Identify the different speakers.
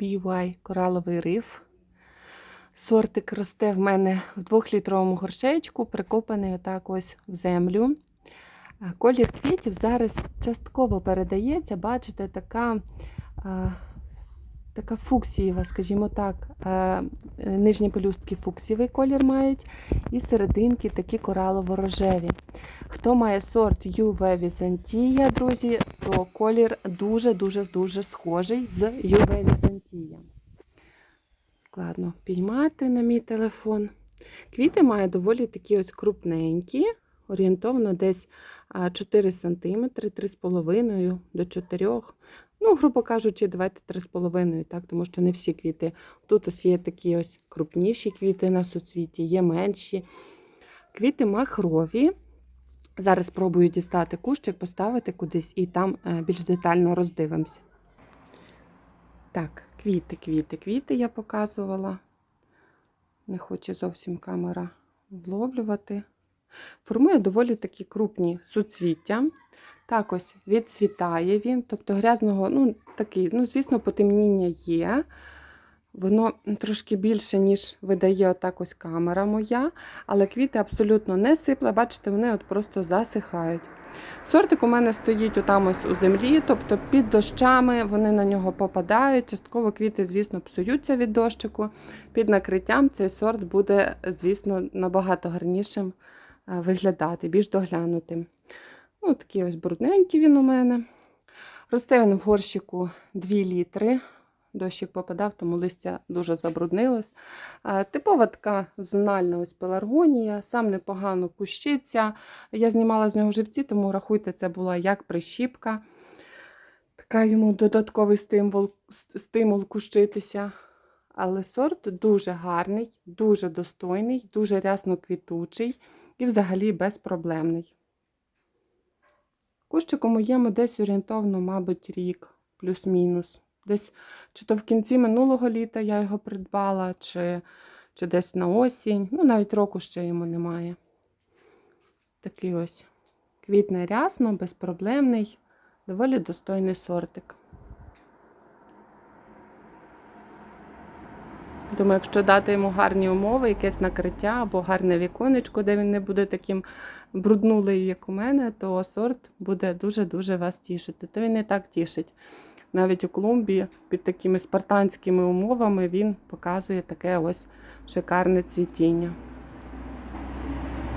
Speaker 1: BY кораловий риф. Сортик росте в мене в двохлітровому горшечку, прикопаний отак ось в землю. Колір квітів зараз частково передається, бачите, така, така фуксієва, скажімо так, е, е, нижні пелюстки фуксієвий колір мають, і серединки такі коралово-рожеві. Хто має сорт UV Візантія, друзі, то колір дуже-дуже-дуже схожий з UV Візантія. Складно піймати на мій телефон. Квіти має доволі такі ось крупненькі, орієнтовно десь 4 см, 3,5 до 4 Ну, грубо кажучи, давайте 3,5, так, тому що не всі квіти. Тут ось є такі ось крупніші квіти на суцвіті, є менші. Квіти махрові. Зараз спробую дістати кущик, поставити кудись і там е, більш детально роздивимося. Так, квіти, квіти, квіти я показувала. Не хоче зовсім камера вловлювати. Формує доволі такі крупні суцвіття. Так ось відцвітає він, тобто грязного, ну, такий, ну, звісно, потемніння є. Воно трошки більше, ніж видає отак ось камера моя, але квіти абсолютно не сипле, бачите, вони от просто засихають. Сортик у мене стоїть отам ось у землі, тобто під дощами вони на нього попадають. Частково квіти, звісно, псуються від дощику. Під накриттям цей сорт буде, звісно, набагато гарнішим е, виглядати, більш доглянутим. Ну, такий ось брудненький він у мене. Росте він в горщику 2 літри. Дощик попадав, тому листя дуже забруднилось. Типова така зональна ось пеларгонія, сам непогано кущиться. Я знімала з нього живці, тому рахуйте, це була як прищіпка. Така йому додатковий стимул, стимул кущитися. Але сорт дуже гарний, дуже достойний, дуже рясно квітучий і взагалі безпроблемний. Кущику моєму десь орієнтовно, мабуть, рік, плюс-мінус. Десь чи то в кінці минулого літа я його придбала, чи, чи десь на осінь. Ну, навіть року ще йому немає. Такий ось квітне рясно, безпроблемний, доволі достойний сортик. Думаю, якщо дати йому гарні умови, якесь накриття або гарне віконечко, де він не буде таким бруднулею, як у мене, то сорт буде дуже-дуже вас тішити. То він не так тішить. Навіть у клумбі під такими спартанськими умовами він показує таке ось шикарне цвітіння.